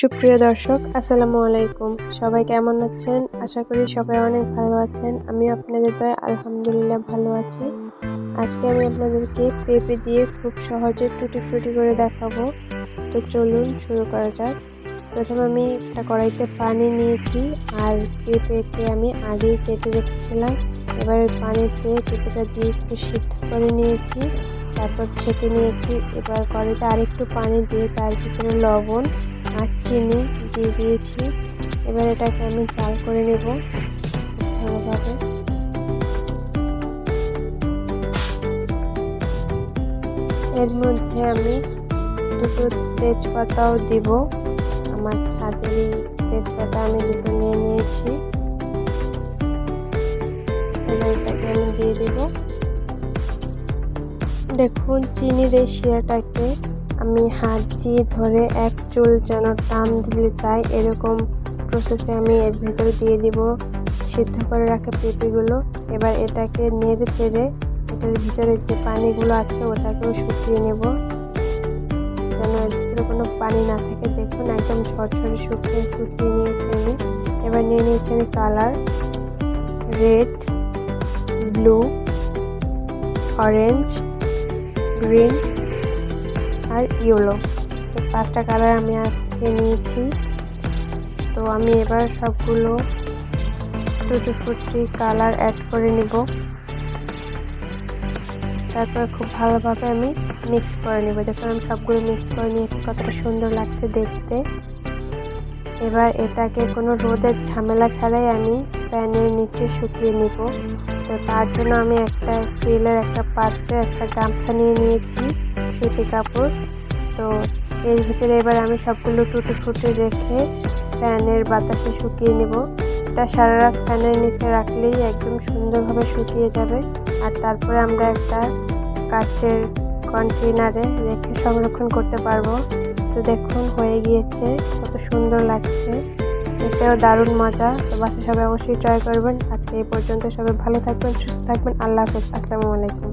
সুপ্রিয় দর্শক, আসসালামু আলাইকুম। সবাই কেমন আছেন? আশা করি সবাই অনেক ভালো আছেন। আমি আপনাদের দয় আলহামদুলিল্লাহ ভালো আছি। আজকে আমি আপনাদেরকে পেঁপে দিয়ে খুব সহজে টুটি ফুটি করে দেখাবো। তো চলুন শুরু করা যাক। প্রথমে আমি একটা কড়াইতে পানি নিয়েছি আর পেঁপেকে আমি আগেই কেটে রেখেছিলাম। এবার ওই পানিতে পেঁপেটা দিয়ে একটু সিদ্ধ করে নিয়েছি, তারপর ছেঁকে নিয়েছি। এবার কড়াইতে আরেকটু পানি দিয়ে তার ভিতরে লবণ আর চিনি দিয়ে দিয়েছি। এবার এটাকে আমি চাল করে নেব ভালোভাবে। এর মধ্যে আমি দুটো তেজপাতাও দিব। আমার ছাদেরই তেজপাতা আমি দুটো নিয়ে নিয়েছি। এটাকে আমি দিয়ে দেব। দেখুন, চিনির এই শিরাটাকে আমি হাত দিয়ে ধরে এক চুল যেন টান দিলে চাই এরকম প্রসেসে আমি এর ভেতরে দিয়ে দিব, সিদ্ধ করে রাখা পেঁপেগুলো। এবার এটাকে নেড়ে চেড়ে এটার ভিতরে যে পানিগুলো আছে ওটাকেও শুকিয়ে নেব। যেন এর ভিতরে কোনো পানি না থাকে। দেখুন, একদম ঝরঝরে শুকিয়ে শুকিয়ে নিয়েছি আমি। এবার নিয়ে নিয়েছি আমি colour. Red, blue, orange, green. আর ইয়েলো। এই পাঁচটা কালার আমি আজকে নিয়েছি। তো আমি এবার সবগুলো টুটি ফুটি কালার অ্যাড করে নিব। তারপর খুব ভালোভাবে আমি মিক্স করে নেব। দেখুন, আমি সবগুলো মিক্স করে নিয়েছি, কতটা সুন্দর লাগছে দেখতে। এবার এটাকে কোনো রোদের ঝামেলা ছাড়াই আমি প্যানের নিচে শুকিয়ে নিব। তো তার জন্য আমি একটা স্টিলের একটা পাত্রে একটা গামছা নিয়ে নিয়েছি, সুতি কাপড়। তো এর ভিতরে এবার আমি সবগুলো টুটি ফুটে রেখে ফ্যানের বাতাসে শুকিয়ে নেব। এটা সারা রাত ফ্যানের নিচে রাখলেই একদম সুন্দরভাবে শুকিয়ে যাবে। আর তারপরে আমরা একটা কাচের কন্টেনারে রেখে সংরক্ষণ করতে পারব। তো দেখুন, হয়ে গিয়েছে, কত সুন্দর লাগছে। এতেও দারুণ মজা। তো বাসা সবাই অবশ্যই ট্রাই করবেন। আজকে এই পর্যন্ত সবাই ভালো থাকবেন, সুস্থ থাকবেন। আল্লাহ হাফেজ। আসসালামু আলাইকুম।